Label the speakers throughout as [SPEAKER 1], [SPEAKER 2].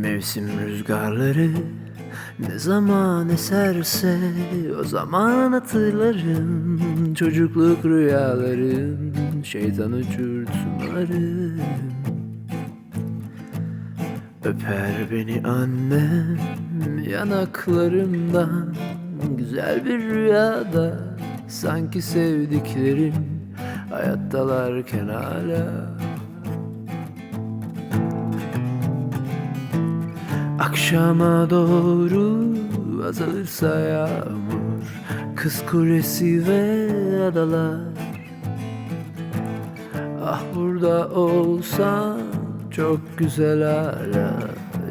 [SPEAKER 1] Mevsim rüzgarları ne zaman eserse o zaman hatırlarım. Çocukluk rüyalarım, şeytan uçurtmalarım Öper beni annem yanaklarımdan Güzel bir rüyada sanki sevdiklerim Hayattalarken hala Akşama doğru azalırsa yağmur Kız kulesi ve adalar. Ah burada olsam çok güzel hala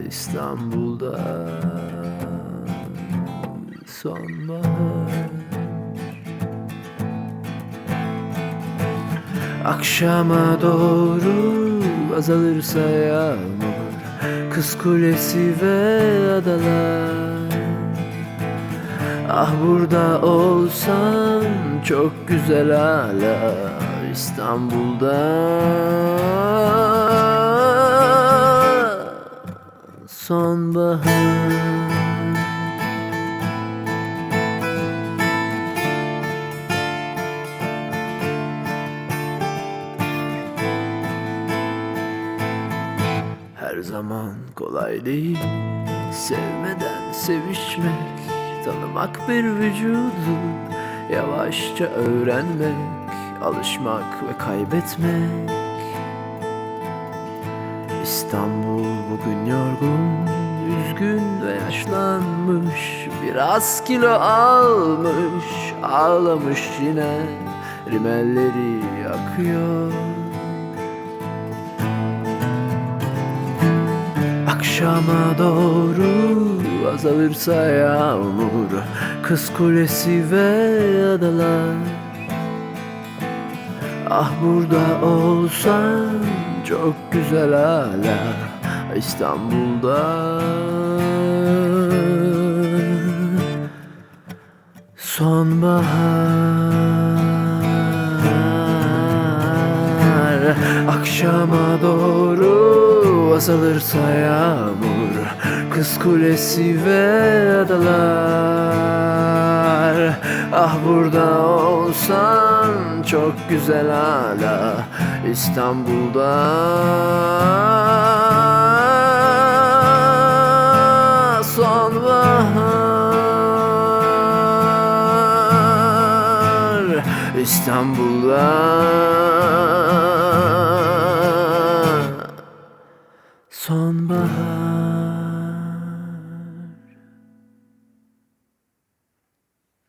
[SPEAKER 1] İstanbul'da. Sonbahar. Akşama doğru azalırsa yağmur Kız kulesi ve adalar. Ah burada olsam çok güzel hala İstanbul'da. Sonbahar Her zaman kolay değil. Sevmeden sevişmek Tanımak bir vücudu. Yavaşça öğrenmek Alışmak ve kaybetmek. İstanbul bugün yorgun Üzgün ve yaşlanmış. Biraz kilo almış Ağlamış yine. Rimelleri yakıyor Akşama doğru azalırsa yağmur Kız kulesi ve adalar. Ah burada olsan çok güzel hala İstanbul'da. Sonbahar Akşama doğru azalırsa yağmur Kız kulesi ve adalar. Ah burada olsan çok güzel hala İstanbul'da. Sonbahar İstanbul'da Sonbahar